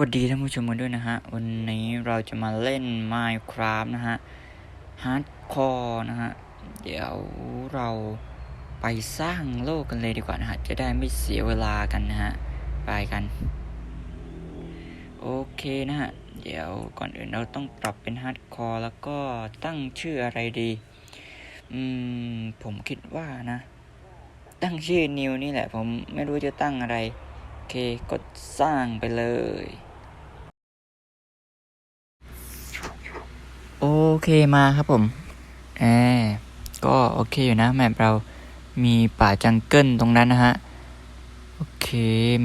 สวัสดีท่านผู้ชมกันด้วยนะฮะ วันนี้เราจะมาเล่น Minecraft นะฮะ Hardcore นะฮะ เดี๋ยวเราไปสร้างโลกกันเลยดีกว่านะฮะ จะได้ไม่เสียเวลากันนะฮะ ไปกัน โอเคนะฮะ เดี๋ยวก่อนอื่นเราต้องปรับเป็น Hardcore แล้วก็ตั้งชื่ออะไรดี อืม ผมคิดว่านะ ตั้งชื่อนิวนี่แหละ ผมไม่รู้จะตั้งอะไร โอเค กดสร้างไปเลย โอเคมาครับผมแอบก็โอเคอยู่นะแมปเรามีป่าจังเกิลตรงนั้นนะฮะ โอเค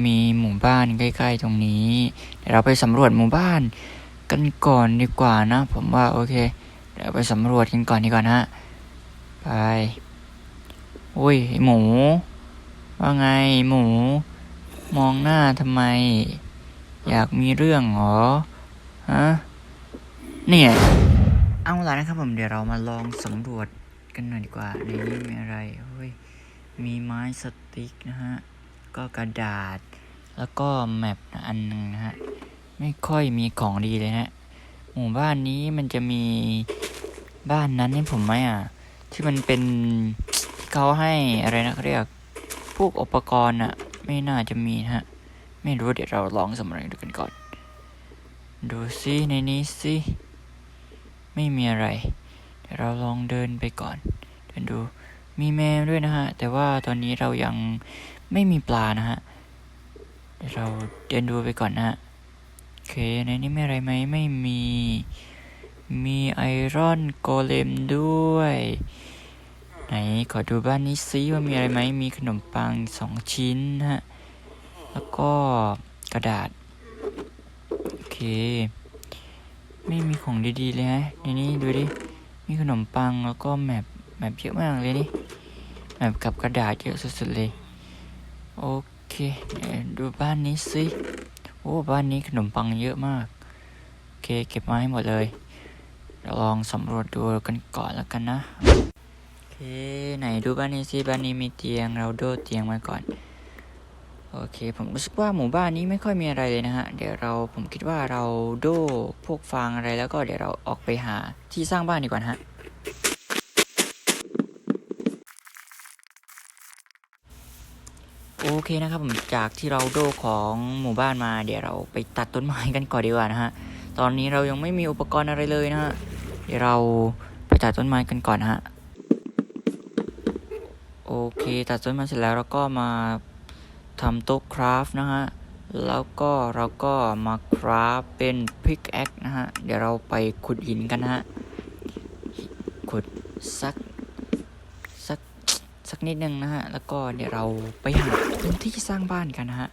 มีหมู่บ้านใกล้ ๆ ตรงนี้ เดี๋ยวเราไปสำรวจหมู่บ้านกันก่อนดีกว่านะ ผมว่าโอเค เดี๋ยวไปสำรวจกันก่อนดีกว่านะฮะ ไปอุ้ยหมู ว่าไงหมู มองหน้าทำไม อยากมีเรื่องเหรอ ฮะ เนี่ย เอาละนะครับผมเดี๋ยวเรามาลองสำรวจกันหน่อยดีกว่า ในนี้มีอะไรเฮ้ยมีไม้สติ๊กนะฮะ ก็กระดาษ แล้วก็แมปอันหนึงนะฮะ ไม่ค่อยมีของดีเลยฮะหมู่บ้านนี้มันจะมีบ้านนั้นให้ผมไหมอะ ที่มันเป็นเขาให้อะไรนะเขาเรียก พวกอุปกรณ์อะไม่น่าจะมีนะฮะ ไม่รู้เดี๋ยวเราลองสำรวจดูกันก่อน ดูซิในนี้สิ ไม่มีอะไรเดี๋ยวเราลองเดินไปก่อน เดินดูมีแมวด้วยนะฮะ แต่ว่าตอนนี้เรายังไม่มีปลานะฮะเดี๋ยวเราเดินดูไปก่อนนะฮะโอเคในนี้มีอะไรไหมไม่มีมีไอรอนโกเลมด้วย ไหนขอดูบ้านนี้ซิว่ามีอะไรไหมมีขนมปังสองชิ้นนะฮะ แล้วก็กระดาษ โอเค ไม่มีของดีๆเลยฮะในนี้ดูดิ มีขนมปังแล้วก็แมปแมปเยอะมากเลยนี่แมปกับกระดาษเยอะสุดๆเลย โอเคดูบ้านนี้สิโอ้บ้านนี้ขนมปังเยอะมาก โอเคเก็บมาให้หมดเลยเราลองสำรวจดูกันก่อนแล้วกันนะ โอเค ไหนดูบ้านนี้สิบ้านนี้มีเตียงเราโดดเตียงมาก่อน โอเค ผมรู้สึกว่าหมู่บ้านนี้ไม่ค่อยมีอะไรเลยนะฮะ เดี๋ยวเราผมคิดว่าเราโดพวกฟางอะไรแล้วก็เดี๋ยวเราออกไปหาที่สร้างบ้านดีกว่านะฮะโอเคนะครับผมจากที่เราโดของหมู่บ้านมา เดี๋ยวเราไปตัดต้นไม้กันก่อนดีกว่านะฮะตอนนี้เรายังไม่มีอุปกรณ์อะไรเลยนะฮะเดี๋ยวเราไปตัดต้นไม้กันก่อนฮะโอเค ตัดต้นไม้เสร็จแล้วเราก็มา ทำโต๊ะคราฟนะฮะ แล้วก็เราก็มาคราฟเป็นพิกแอคนะฮะ เดี๋ยวเราไปขุดหินกันนะฮะ ขุดสักสักสักนิดนึงนะฮะ แล้วก็เดี๋ยวเราไปหาพื้นที่สร้างบ้านกันนะฮะ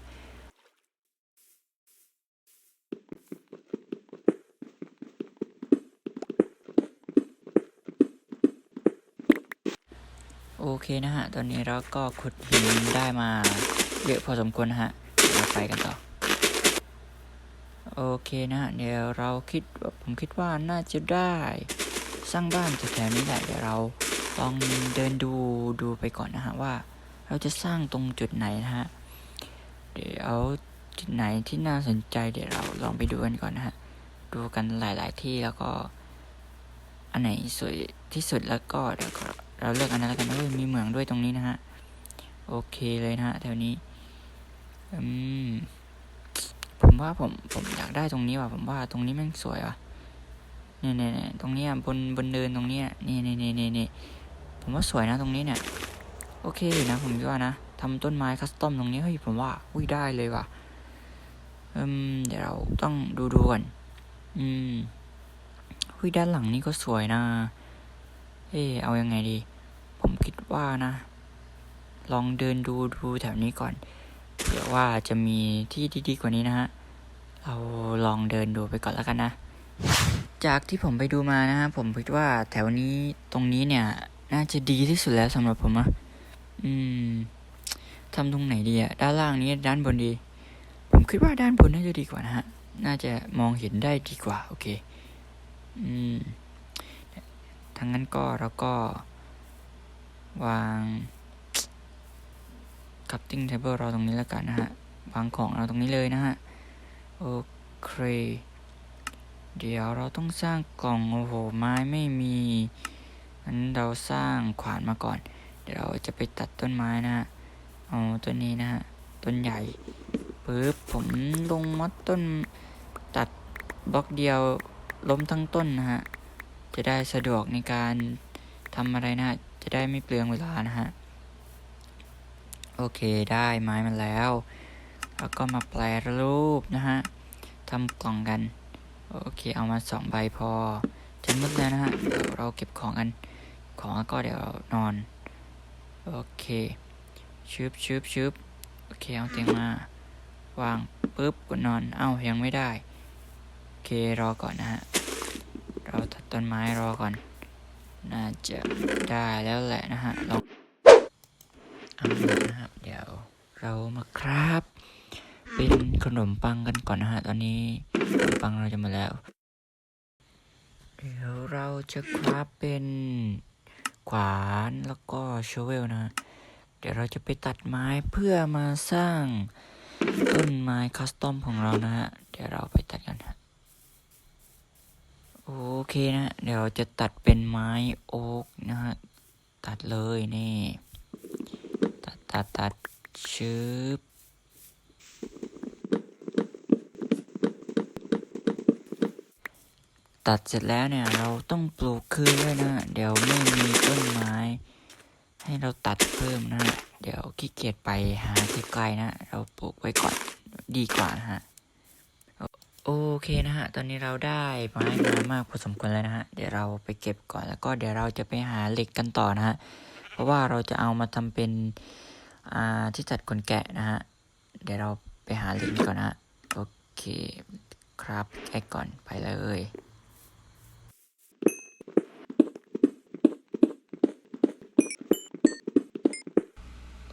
โอเคนะฮะ ตอนนี้เราก็ขุดหินได้มา เยอะพอสมควรนะฮะเราไปกันต่อ โอเคนะฮะเดี๋ยวเราคิดว่าผมคิดว่าน่าจะได้สร้างบ้านแถวๆนี้แหละเดี๋ยวเราลองเดินดูดูไปก่อนนะฮะว่าเราจะสร้างตรงจุดไหนนะฮะเดี๋ยวจุดไหนที่น่าสนใจเดี๋ยวเราลองไปดูกันก่อนนะฮะดูกันหลายๆที่แล้วก็ อันไหนสวยที่สุดแล้วก็เดี๋ยวเราเลือกอันนั้นแล้วกันเอ้ยมีเหมืองด้วยตรงนี้นะฮะโอเคเลยนะฮะแถวนี้ อืม ผมว่าผมผมอยากได้ตรงนี้ว่ะ ผมว่าตรงนี้แม่งสวยว่ะเนี่ยเนี่ยเน่ตรงเนี้ยบนบนเดินตรงเนี้ยนี่นี่นี่นี่นี่ผมว่าสวยนะตรงนี้เนี่ย โอเคนะ ผมว่านะทำต้นไม้คัสตอมตรงนี้เฮ้ยผมว่าอุ้ยได้เลยว่ะอืมเดี๋ยวเราต้องดูดูก่อนอืมอุ้ยด้านหลังนี่ก็สวยนะ เอ๊เอายังไงดี ผมคิดว่านะ ลองเดินดูดูแถวนี้ก่อน ผื่อว่าจะมีที่ดีๆกว่านี้นะฮะ เราลองเดินดูไปก่อนแล้วกันนะ จากที่ผมไปดูมานะฮะ ผมคิดว่าแถวนี้ตรงนี้เนี่ย น่าจะดีที่สุดแล้วสำหรับผมนะอืมทำตรงไหนดีอะด้านล่างนี้ด้านบนดี ผมคิดว่าด้านบนน่าจะดีกว่านะฮะ น่าจะมองเห็นได้ดีกว่า โอเค อืมทั้งนั้นก็เราก็วาง คัพติ้งเทเบิลเราตรงนี้แล้วกันนะฮะวางของเราตรงนี้เลยนะฮะ โอเคเค เดี๋ยวเราต้องสร้างกล่อง โอ้โห ไม้ไม่มีงั้นเราสร้างขวานมาก่อน เดี๋ยวเราจะไปตัดต้นไม้นะฮะ เอาต้นนี้นะฮะ ต้นใหญ่ปึ๊บผมลงมัดต้นตัดบล็อกเดียวล้มทั้งต้นนะฮะ จะได้สะดวกในการทำอะไรนะฮะ จะได้ไม่เปลืองเวลานะฮะ โอเคได้ไม้มาแล้ว แล้วก็มาแปลรูปนะฮะทำกล่องกัน โอเคเอามาสองใบพอจะมืดแล้วนะฮะเดี๋ยวเราเก็บของกัน ของแล้วก็เดี๋ยวเรานอน โอเคชึบชึบชึบโอเคเอาเตียงมาวางปุ๊บกดนอนเอ้ายังไม่ได้ โอเครอก่อนนะฮะ เราตัดต้นไม้รอก่อน น่าจะได้แล้วแหละนะฮะลองเอาละนะ เรามาครับ เป็นขนมปังกันก่อนนะฮะ ตอนนี้ขนมปังเราจะมาแล้ว เดี๋ยวเราจะคราฟเป็นขวานแล้วก็โชเวลนะ เดี๋ยวเราจะไปตัดไม้เพื่อมาสร้างต้นไม้คัสตอมของเรานะฮะ เดี๋ยวเราไปตัดกันฮะ โอเคนะ เดี๋ยวจะตัดเป็นไม้โอ๊กนะฮะ ตัดเลยนี่ ตัดตัดตัด ชึบตัดเสร็จแล้วเนี่ยเราต้องปลูกคืนด้วยนะ เดี๋ยวไม่มีต้นไม้ ให้เราตัดเพิ่มนะ เดี๋ยวขี้เกียจไปหาที่ไกลนะ เราปลูกไว้ก่อนดีกว่านะฮะโอเคนะฮะ ตอนนี้เราได้ไม้มามากพอสมควรแล้วนะฮะ เดี๋ยวเราไปเก็บก่อนแล้วก็เดี๋ยวเราจะไปหาเหล็กกันต่อนะฮะ เพราะว่าเราจะเอามาทำเป็น ที่ตัดขนแกะนะฮะ เดี๋ยวเราไปหาเหล็กก่อนนะโอเคครับแกะก่อนไปเลย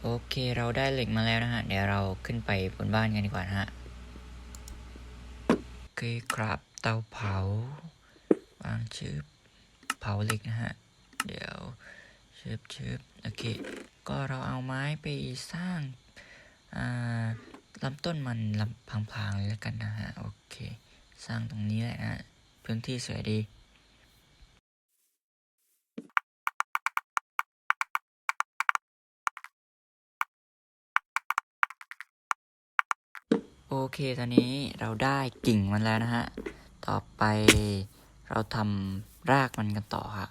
โอเคเราได้เหล็กมาแล้วนะฮะ เดี๋ยวเราขึ้นไปบนบ้านกันดีกว่านะฮะโอเคครับเตาเผาวางชืบเผาเหล็กนะฮะ เดี๋ยว ชืบชืบโอเค ก็เราเอาไม้ไปสร้างลำต้นมันลำพางๆเลยแล้วกันนะฮะ โอเค สร้างตรงนี้แหละนะฮะพื้นที่สวยดีโอเค ตอนนี้เราได้กิ่งมันแล้วนะฮะ ต่อไปเราทำรากมันกันต่อครั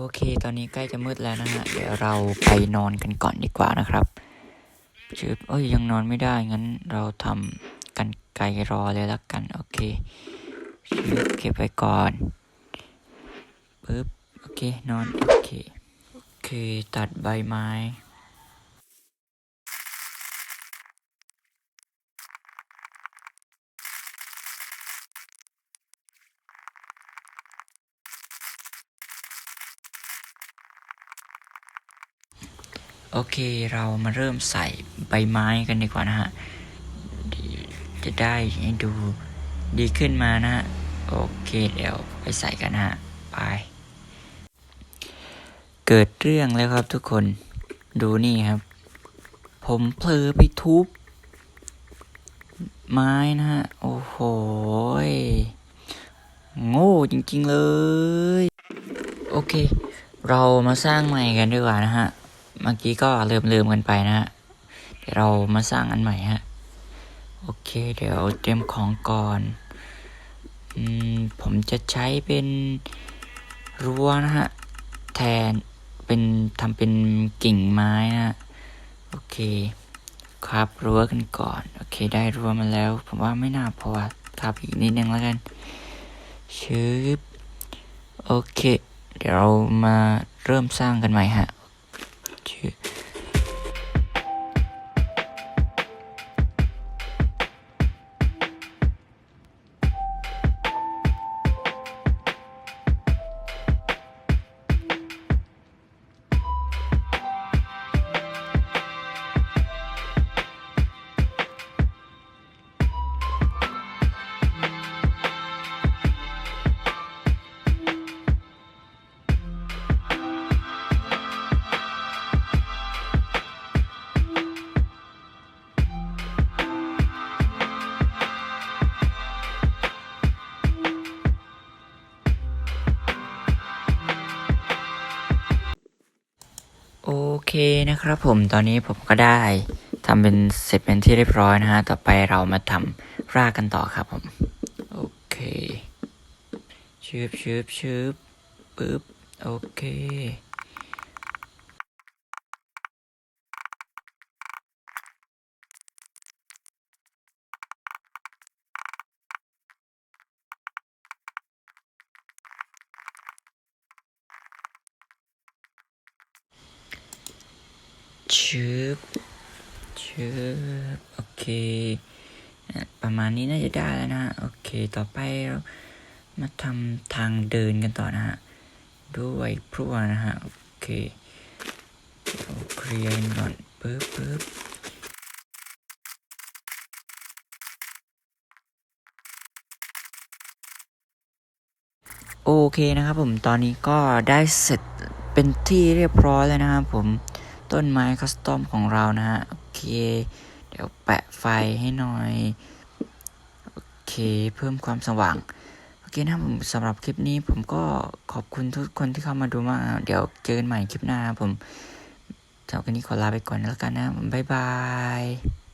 โอเค ตอนนี้ใกล้จะมืดแล้วนะฮะ เดี๋ยวเราไปนอนกันก่อนดีกว่านะครับชืบเอ้ยยังนอนไม่ได้ งั้นเราทำกันไกลรอเลยละกัน โอเคชืบเก็บไว้ก่อนปึ๊บ โอเค นอน โอเค โอเค ตัดใบไม้ โอเคเรามาเริ่มใส่ใบไม้กันดีกว่านะฮะ จะได้ดูดีขึ้นมานะฮะ โอเคเดี๋ยวไปใส่กันนะฮะ ไป เกิดเรื่องแล้วครับทุกคนดูนี่ครับ ผมเผลอไปทุบ ไม้นะฮะ โอ้โหโง่จริงๆเลย โอเค เรามาสร้างใหม่กันดีกว่านะฮะ เมื่อกี้ก็เริ่มเริ่มๆกันไปนะฮะ เดี๋ยวเรามาสร้างอันใหม่ฮะ โอเค เดี๋ยวเตรียมของก่อนอผมจะใช้เป็นรั้วนะฮะ แทนเป็นทำเป็นกิ่งไม้นะฮะโอเค ครับรั้วกันก่อน โอเค ได้รั้วมาแล้ว ผมว่าไม่น่าพอครับอีกนิดนึงแล้วกันชึบโอเค เดี๋ยวเรามาเริ่มสร้างกันใหม่ฮะ ชึ เคนะครับผมตอนนี้ผมก็ได้ทำเป็นเสร็จเป็นที่เรียบร้อยนะฮะ ต่อไปเรามาทำรากกันต่อครับผม โอเคชืบชืบชืบปึ๊บ โอเค ชืบชืบโอเค ประมาณนี้น่าจะได้แล้วนะโอเค ต่อไปเรามาทำทางเดินกันต่อนะฮะ ด้วยพรั่วนะฮะ โอเคเราเคลียร์ก่อนปึ๊บปึ๊บโอเคนะครับผม ตอนนี้ก็ได้เสร็จเป็นที่เรียบร้อยแล้วนะครับผม ต้นไม้คัสตอมของเรานะฮะ โอเค เดี๋ยวแปะไฟให้หน่อย โอเค เพิ่มความสว่าง โอเคนะผมสำหรับคลิปนี้ผมก็ขอบคุณทุกคนที่เข้ามาดูมากนะเดี๋ยวเจอกันใหม่คลิปหน้าผมสำหรับวันนี้ขอลาไปก่อนแล้วกันนะ บ๊ายบาย